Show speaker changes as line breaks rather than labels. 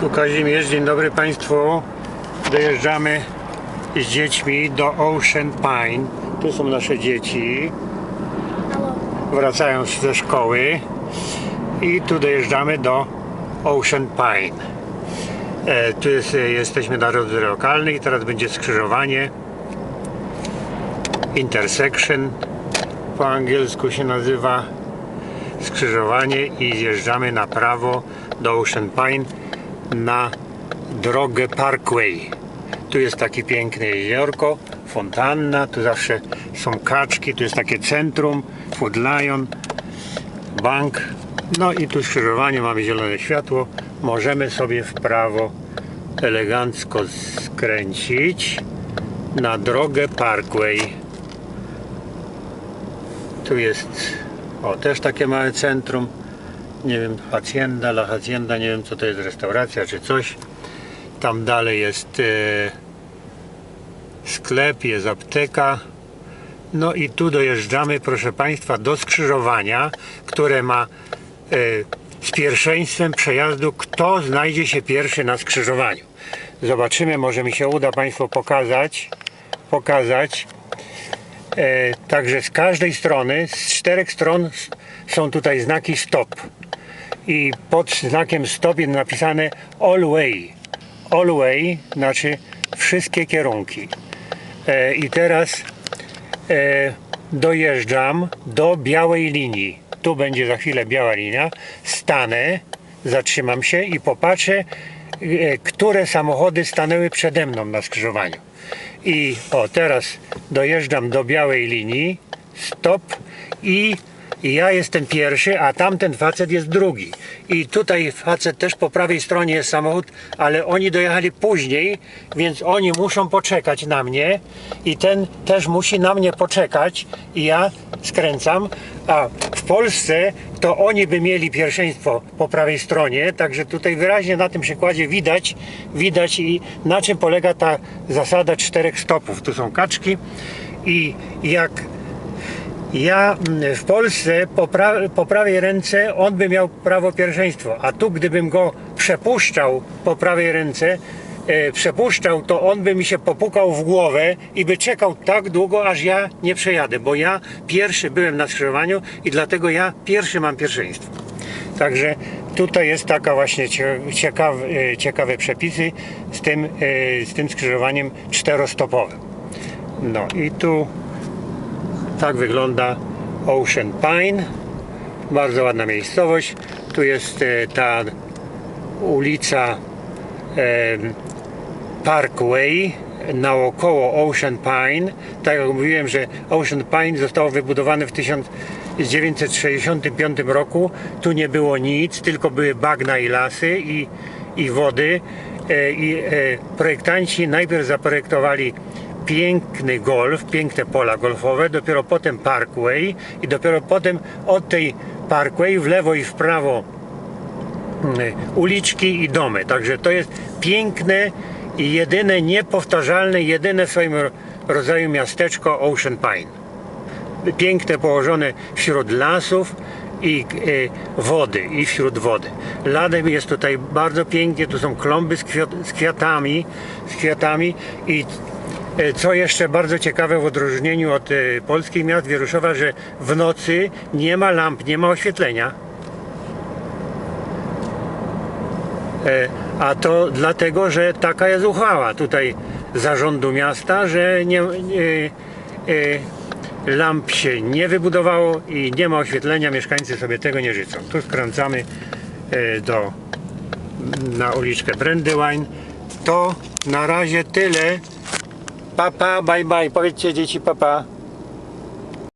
Tu Kazimierz, dzień dobry Państwu. Dojeżdżamy z dziećmi do Ocean Pine. Tu są nasze dzieci. Wracają ze szkoły. I tu dojeżdżamy do Ocean Pine. E, tu jest, jesteśmy na drodze lokalnej. Teraz będzie skrzyżowanie. Intersection po angielsku się nazywa skrzyżowanie i zjeżdżamy na prawo do Ocean Pine na drogę Parkway. Tu jest takie piękne jeziorko, fontanna, tu zawsze są kaczki, tu jest takie centrum, Food Lion, bank. No i tu skrzyżowanie, mamy zielone światło, możemy sobie w prawo elegancko skręcić na drogę Parkway. Tu jest o, też takie małe centrum. Nie wiem, Hacienda, La Hacienda, nie wiem co to jest, restauracja czy coś. Tam dalej jest e, sklep, jest apteka. No i tu dojeżdżamy, proszę Państwa, do skrzyżowania, które ma e, z pierwszeństwem przejazdu, kto znajdzie się pierwszy na skrzyżowaniu. Zobaczymy, może mi się uda Państwu pokazać. Pokazać. E, także z każdej strony, z czterech stron są tutaj znaki stop. I pod znakiem stop jest napisane all way. All way znaczy wszystkie kierunki. E, I teraz e, dojeżdżam do białej linii. Tu będzie za chwilę biała linia. Stanę, zatrzymam się i popatrzę, e, które samochody stanęły przede mną na skrzyżowaniu. I o, teraz dojeżdżam do białej linii, stop i ja jestem pierwszy, a tamten facet jest drugi. I tutaj facet też po prawej stronie jest samochód, ale oni dojechali później, więc oni muszą poczekać na mnie. I ten też musi na mnie poczekać. I ja skręcam, a w Polsce to oni by mieli pierwszeństwo po prawej stronie, także tutaj wyraźnie na tym przykładzie widać, widać i na czym polega ta zasada czterech stopów. Tu są kaczki. I jak ja mm, w Polsce po, pra- po prawej ręce on by miał prawo pierwszeństwa, a tu gdybym go przepuszczał po prawej ręce, e, przepuszczał, to on by mi się popukał w głowę i by czekał tak długo, aż ja nie przejadę, bo ja pierwszy byłem na skrzyżowaniu i dlatego ja pierwszy mam pierwszeństwo. Także tutaj jest taka właśnie e, ciekawe przepisy z tym, e, z tym skrzyżowaniem czterostopowym. No i tu tak wygląda Ocean Pine. Bardzo ładna miejscowość. Tu jest e, ta ulica e, Parkway naokoło Ocean Pine. Tak jak mówiłem, że Ocean Pine zostało wybudowane w 1965 roku. Tu nie było nic, tylko były bagna i lasy i, i wody. E, I projektanci najpierw zaprojektowali piękny golf, piękne pola golfowe, dopiero potem parkway i dopiero potem od tej parkway w lewo i w prawo mm, uliczki i domy. Także to jest piękne i jedyne niepowtarzalne, jedyne w swoim ro- rodzaju miasteczko Ocean Pine. Piękne położone wśród lasów i e, wody, i wśród wody. Ladem jest tutaj bardzo pięknie, tu są klomby z, kwiat, z kwiatami, z kwiatami i co jeszcze bardzo ciekawe w odróżnieniu od e, polskich miast Wieruszowa, że w nocy nie ma lamp, nie ma oświetlenia. E, A to dlatego, że taka jest uchwała tutaj zarządu miasta, że nie, e, e, lamp się nie wybudowało i nie ma oświetlenia, mieszkańcy sobie tego nie życzą. Tu skręcamy e, do, na uliczkę Brandywine. To na razie tyle. Papa, bye bye. Powiedzcie dzieci papa.